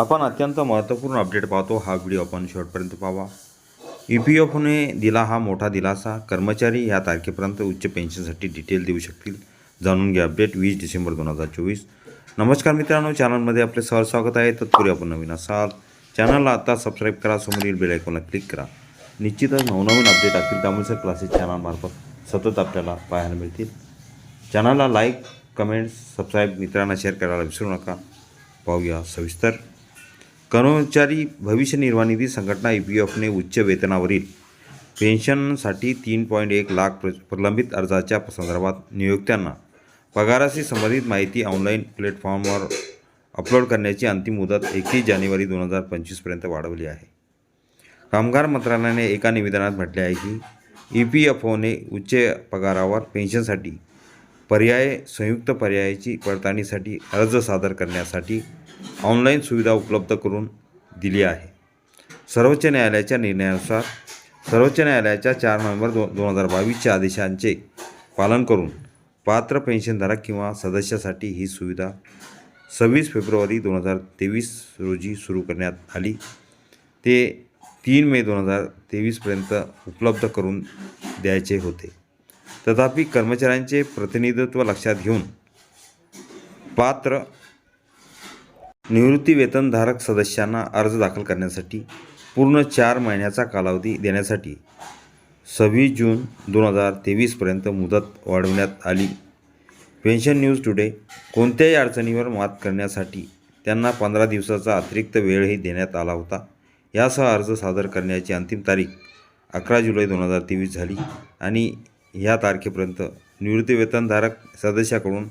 आपण अत्यंत महत्त्वपूर्ण अपडेट पाहतो. हा व्हिडिओ आपण शेवटपर्यंत पाहावा. ई पी एफने दिला हा मोठा दिलासा. कर्मचारी या तारखेपर्यंत उच्च पेन्शनसाठी डिटेल देऊ शकतील. जाणून घ्या अपडेट वीस डिसेंबर दोन हजार चोवीस. नमस्कार मित्रांनो चॅनलमध्ये आपले सहज स्वागत आहे. तत्पूर्वी आपण नवीन असाल चॅनलला आता सबस्क्राईब करा. समोरील बेल आयकॉनला क्लिक करा. निश्चितच नवनवीन अपडेट असतील त्यामुळे सर क्लासेस चॅनलमार्फत सतत आपल्याला पाहायला मिळतील. चॅनलला लाईक कमेंट्स सबस्क्राईब मित्रांना शेअर करायला विसरू नका. पाहूया सविस्तर. कर्मचारी भविष्य निर्वाह निधी संघटना ई पी एफने उच्च वेतनावरील पेन्शनसाठी तीन पॉईंट एक लाख प्र प्रलंबित अर्जाच्या संदर्भात नियोक्त्यांना पगाराशी संबंधित माहिती ऑनलाईन प्लॅटफॉर्मवर अपलोड करण्याची अंतिम मुदत एकतीस जानेवारी दोन हजार पंचवीसपर्यंत वाढवली आहे. कामगार मंत्रालयाने एका निवेदनात म्हटले आहे की ई पी एफ ओने उच्च पगारावर पेन्शनसाठी पर्याय संयुक्त पर्यायाची पडताळणीसाठी अर्ज सादर करण्यासाठी ऑनलाईन सुविधा उपलब्ध करून दिली आहे. सर्वोच्च न्यायालयाच्या निर्णयानुसार सर्वोच्च न्यायालयाच्या चार नोव्हेंबर दो दोन हजार बावीसच्या आदेशांचे पालन करून पात्र पेन्शनधारक किंवा सदस्यासाठी ही सुविधा सव्वीस फेब्रुवारी दोन हजार तेवीस रोजी सुरू करण्यात आली. ते तीन मे दोन हजार तेवीसपर्यंत उपलब्ध करून द्यायचे होते. तथापि कर्मचाऱ्यांचे प्रतिनिधित्व लक्षात घेऊन पात्र निवृत्ती वेतनधारक सदस्यांना अर्ज दाखल करण्यासाठी पूर्ण चार महिन्याचा कालावधी देण्यासाठी सव्वीस जून दोन हजार तेवीसपर्यंत मुदत वाढवण्यात आली. पेन्शन न्यूज टुडे कोणत्याही अडचणीवर मात करण्यासाठी त्यांना पंधरा दिवसाचा अतिरिक्त वेळही देण्यात आला होता. यासह अर्ज सादर करण्याची अंतिम तारीख अकरा जुलै दोन हजार तेवीस झाली आणि ह्या तारखेपर्यंत निवृत्तीवेतनधारक सदस्याकडून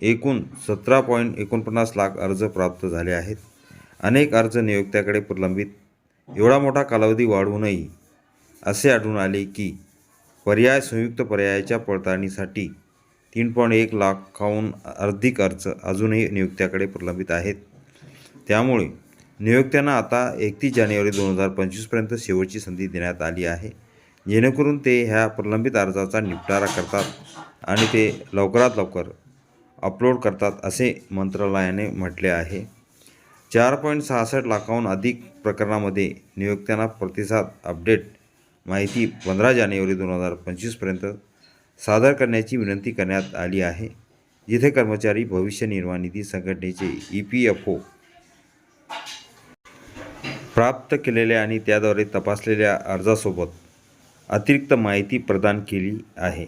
एकूण सतरा पॉईंट एकोणपन्नास लाख अर्ज प्राप्त झाले आहेत. अनेक अर्ज नियोक्त्याकडे प्रलंबित. एवढा मोठा कालावधी वाढवूनही असे आढळून आले की पर्याय संयुक्त पर्यायाच्या पडताळणीसाठी तीन पॉईंट एक लाखाहून अर्धिक अर्ज अजूनही नियुक्त्याकडे प्रलंबित आहेत. त्यामुळे नियोक्त्यांना आता एकतीस जानेवारी दोन हजार पंचवीसपर्यंत शेवटची संधी देण्यात आली आहे. जेणेकरून ते ह्या प्रलंबित अर्जाचा निपटारा करतात आणि ते लवकरात लवकर अपलोड करतात असे मंत्रालयाने म्हटले आहे. चार पॉईंट सहासष्ट लाखाहून अधिक प्रकरणामध्ये नियोक्त्यांना प्रतिसाद अपडेट माहिती पंधरा जानेवारी दोन हजार पंचवीसपर्यंत सादर करण्याची विनंती करण्यात आली आहे. जिथे कर्मचारी भविष्य निर्वाह निधी संघटनेचे ई पी एफ ओ प्राप्त केलेल्या आणि त्याद्वारे तपासलेल्या अर्जासोबत अतिरिक्त माहिती प्रदान केली आहे.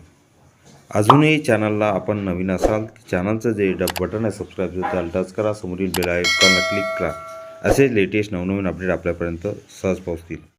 अजूनही चॅनलला आपण नवीन असाल चॅनलचं जे डब बटन आहे सबस्क्राईब त्याला टच करा. समोरील बेल आयकॉनला क्लिक करा. असे लेटेस्ट नवनवीन अपडेट आपल्यापर्यंत सहज पोहोचतील.